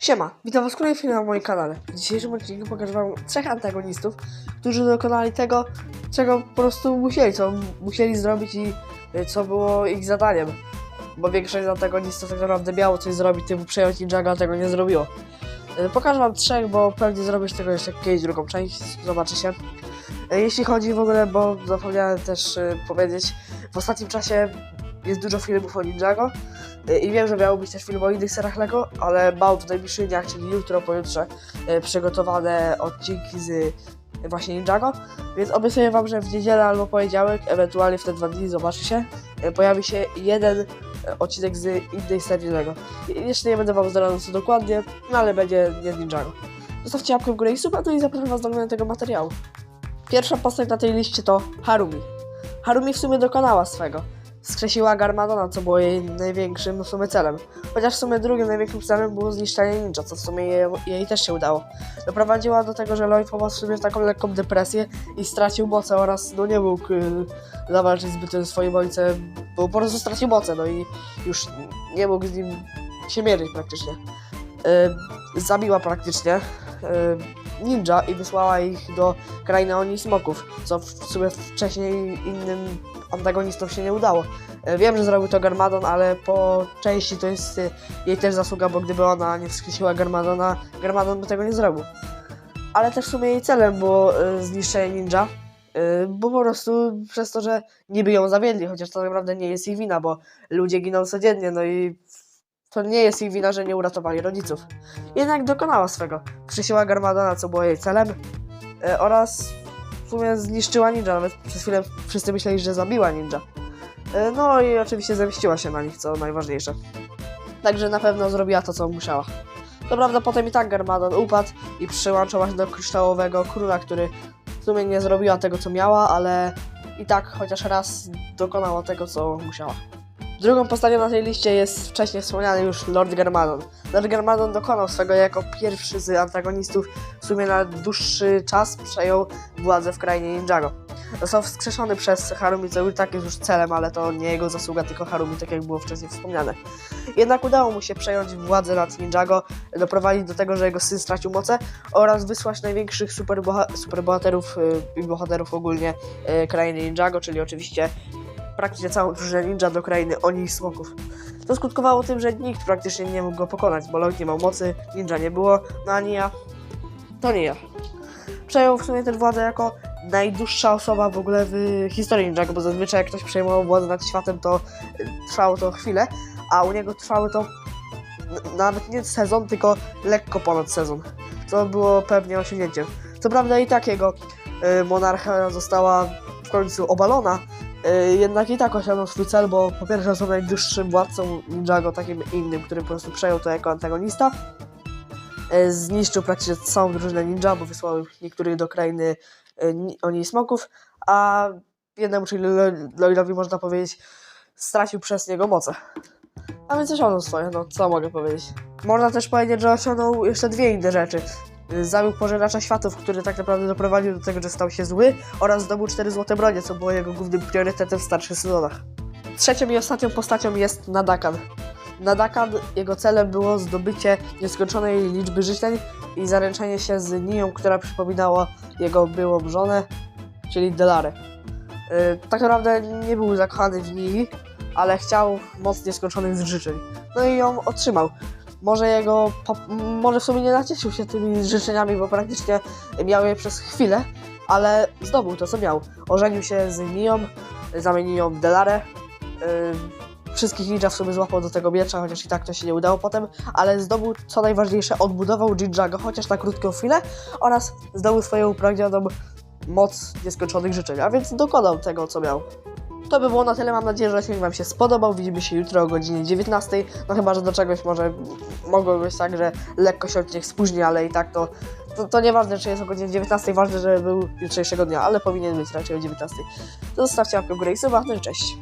Siema, witam was w kolejnym filmie na moim kanale. W dzisiejszym odcinku pokażę wam trzech antagonistów, którzy dokonali tego, czego po prostu musieli, co musieli zrobić i y, co było ich zadaniem. Bo większość z antagonistów tak naprawdę miało coś zrobić, typu przejąć Ninjago, a tego nie zrobiło. Y, Pokażę wam trzech, bo pewnie zrobić tego jeszcze kiedyś drugą część, zobaczy się. Y, Jeśli chodzi w ogóle, bo zapomniałem też powiedzieć, w ostatnim czasie jest dużo filmów o Ninjago, Y, I wiem, że miało być też film o innych seriach Lego, ale mam w najbliższych dniach, czyli jutro, pojutrze, y, przygotowane odcinki z y, właśnie Ninjago, więc obiecuję Wam, że w niedzielę albo poniedziałek, ewentualnie w te dwa dni, zobaczy się, pojawi się jeden odcinek z innej serii Lego. Jeszcze nie będę Wam zdradzał co dokładnie, no ale będzie nie z Ninjago. Zostawcie łapkę w górę i suba, no i zapraszam Was do oglądania tego materiału. Pierwsza postać na tej liście to Harumi. Harumi w sumie dokonała swego skrzesiła Garmadona, co było jej największym w sumie celem. Chociaż w sumie drugim największym celem było zniszczenie ninja, co w sumie jej, jej też się udało. Doprowadziła do tego, że Lloyd popadł w sobie w taką lekką depresję i stracił moce oraz no nie mógł y, zawalczyć zbyt swoim ojcem, bo po prostu stracił moce, no i już nie mógł z nim się mierzyć praktycznie. Y, zabiła praktycznie y, ninja i wysłała ich do krainy Oni Smoków, co w sumie wcześniej innym antagonistom się nie udało. E, Wiem, że zrobił to Garmadon, ale po części to jest y, jej też zasługa, bo gdyby ona nie wskrzesiła Garmadona, Garmadon by tego nie zrobił. Ale też w sumie jej celem było y, zniszczenie ninja, bo po prostu przez to, że niby ją zawiedli, chociaż to naprawdę nie jest ich wina, bo ludzie giną codziennie, no i to nie jest ich wina, że nie uratowali rodziców. Jednak dokonała swego. Przysięła Garmadona, co było jej celem, y, oraz w sumie zniszczyła ninja, nawet przez chwilę wszyscy myśleli, że zabiła ninja. E, No i oczywiście zemściła się na nich, co najważniejsze. Także na pewno zrobiła to, co musiała. To prawda, potem i tak Garmadon upadł i przyłączyła się do kryształowego króla, który w sumie nie zrobiła tego, co miała, ale i tak chociaż raz dokonała tego, co musiała. Drugą postacią na tej liście jest wcześniej wspomniany już Lord Garmadon. Lord Garmadon dokonał swego jako pierwszy z antagonistów, w sumie na dłuższy czas przejął władzę w krainie Ninjago. Został wskrzeszony przez Harumi, tak jest już celem, ale to nie jego zasługa, tylko Harumi, tak jak było wcześniej wspomniane. Jednak udało mu się przejąć władzę nad Ninjago, doprowadzić do tego, że jego syn stracił moce oraz wysłać największych superboha- superbohaterów y, i bohaterów ogólnie y, krainy Ninjago, czyli oczywiście praktycznie całą drużynę ninja do krainy Oni i Smoków. To skutkowało tym, że nikt praktycznie nie mógł go pokonać, bo Lloyd nie miał mocy, ninja nie było, no ani ja. To nie ja. Przejął w sumie tę władzę jako najdłuższa osoba w ogóle w historii Ninjago, bo zazwyczaj jak ktoś przejmował władzę nad światem, to y, trwało to chwilę, a u niego trwały to nawet nie sezon, tylko lekko ponad sezon, co było pewnie osiągnięciem. Co prawda i tak jego y, monarcha została w końcu obalona, jednak i tak osiągnął swój cel, bo po pierwsze został najdłuższym władcą Ninjago, takim innym, który po prostu przejął to jako antagonista. Y, Zniszczył praktycznie całą drużynę ninja, bo wysłał niektórych do krainy y, ni- oni smoków, a jednemu, czyli Lo- Lloydowi można powiedzieć, stracił przez niego moce. A więc osiągnął swoje, no co mogę powiedzieć. Można też powiedzieć, że osiągnął jeszcze dwie inne rzeczy. Y, Zabił pożeracza światów, który tak naprawdę doprowadził do tego, że stał się zły oraz zdobył cztery złote bronie, co było jego głównym priorytetem w starszych sezonach. Trzecią i ostatnią postacią jest Nadakan. Nadakan, jego celem było zdobycie nieskończonej liczby życzeń i zaręczenie się z Nią, która przypominała jego byłą żonę, czyli Delarę. Yy, tak naprawdę nie był zakochany w niej, ale chciał moc nieskończonych życzeń. No i ją otrzymał. Może jego, może w sumie nie nacieszył się tymi życzeniami, bo praktycznie miał je przez chwilę, ale zdobył to, co miał. Ożenił się z Nią, zamienił ją w Delarę. Yy, wszystkich ninja w sumie złapał do tego miecza, chociaż i tak to się nie udało potem, ale zdobył, co najważniejsze, odbudował Ninjago, chociaż na krótką chwilę, oraz zdobył swoją upragnioną moc nieskończonych życzeń, a więc dokonał tego, co miał. To by było na tyle, mam nadzieję, że film Wam się spodobał, widzimy się jutro o godzinie 19, no chyba, że do czegoś może mogło być tak, że lekko się odcinek spóźni, ale i tak to, to, to nieważne, czy jest o godzinie 19, ważne, żeby był jutrzejszego dnia, ale powinien być raczej o 19. To zostawcie łapkę w górę i suba, no i cześć.